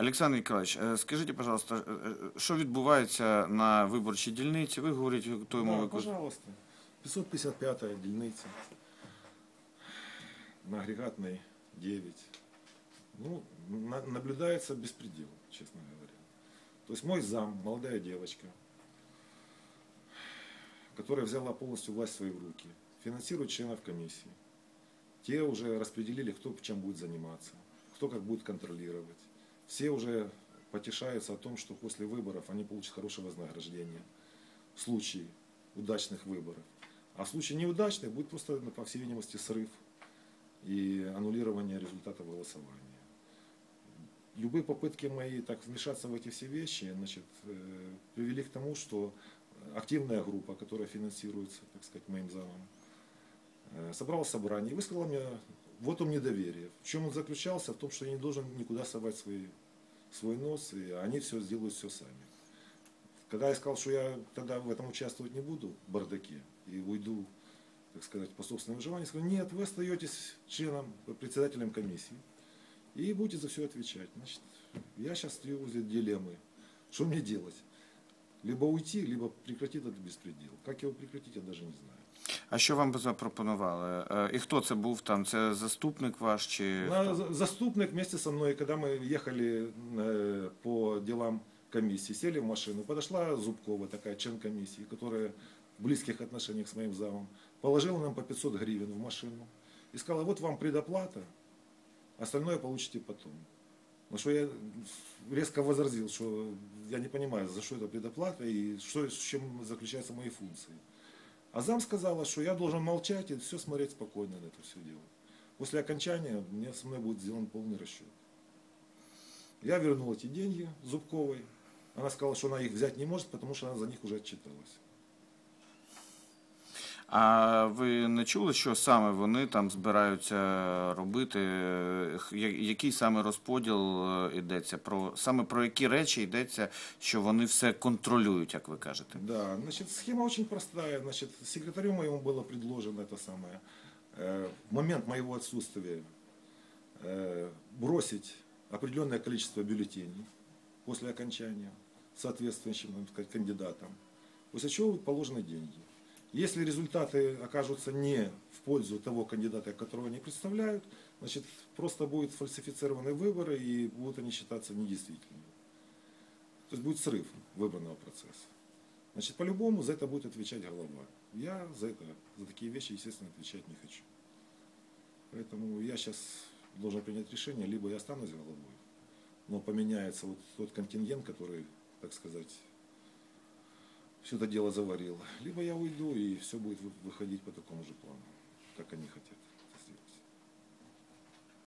Олександр Ніколаївич, е, скажіть, пожалуйста, е, е, що відбувається на виборчій дільниці? Ви говорите тою Да, мовою, яку- пожалуйста. 555 дільниця. На агрегатной 9. Ну, на- наблюдается беспредел, честно говоря. То есть мой зам, молодая девочка, которая взяла полностью власть в свои руки, финансирует членов комиссии. Те уже распределили, кто чем будет заниматься, кто как будет контролировать. Все уже потешаются о том, что после выборов они получат хорошее вознаграждение в случае удачных выборов. А в случае неудачных будет просто, ну, по всей видимости, срыв и аннулирование результатов голосования. Любые попытки мои так вмешаться в эти все вещи значит, э, привели к тому, что активная группа, которая финансируется, так сказать, моим замом, э, собрала собрание и высказала мне вот он недоверие. В чем он заключался? В том, что я не должен никуда совать свои, свой нос, и они все сделают все сами. Когда я сказал, что я тогда в этом участвовать не буду, в бардаке, и уйду, так сказать, по собственному выживанию, сказал, нет, вы остаетесь членом, председателем комиссии, и будете за все отвечать. Значит, я сейчас стою возле дилеммы. Что мне делать? Либо уйти, либо прекратить этот беспредел. Как его прекратить, я даже не знаю. А що вам запропонували? І хто це був там? Це заступник ваш чи На- Заступник вместе со мной, когда мы ехали э, по делам комиссии, сели в машину, подошла Зубкова, такая член комиссии, которая в близких отношениях с моим замом, положила нам по 500 гривен в машину и сказала, вот вам предоплата, остальное получите потом. На что я резко возразил, что я не понимаю, за что это предоплата и что, с чем заключаются мои функции. А зам сказала, что я должен молчать и все смотреть спокойно на это все дело. После окончания мне со мной будет сделан полный расчет. Я вернул эти деньги Зубковой. Она сказала, что она их взять не может, потому что она за них уже отчиталась. А ви не чули, що саме вони там збираються робити? Е, х- я- Який саме розподіл е, йдеться? Про саме про які речі йдеться, що вони все контролюють, як ви кажете? Да, значит, схема очень простая. Значит, секретарю моему было предложено это самое. э, В момент моего отсутствия э, бросить определенное количество бюллетеней после окончания соответствующим так сказать, кандидатам, после чего будут положены деньги. Если результаты окажутся не в пользу того кандидата, которого они представляют, значит, просто будут фальсифицированы выборы и будут они считаться недействительными. То есть будет срыв выборного процесса. Значит, по-любому за это будет отвечать голова. Я за это, за такие вещи, естественно, отвечать не хочу. Поэтому я сейчас должен принять решение, либо я останусь головой, но поменяется вот тот контингент, который, так сказать, все это дело заварил. Либо я уйду, и все будет выходить по такому же плану, как они хотят.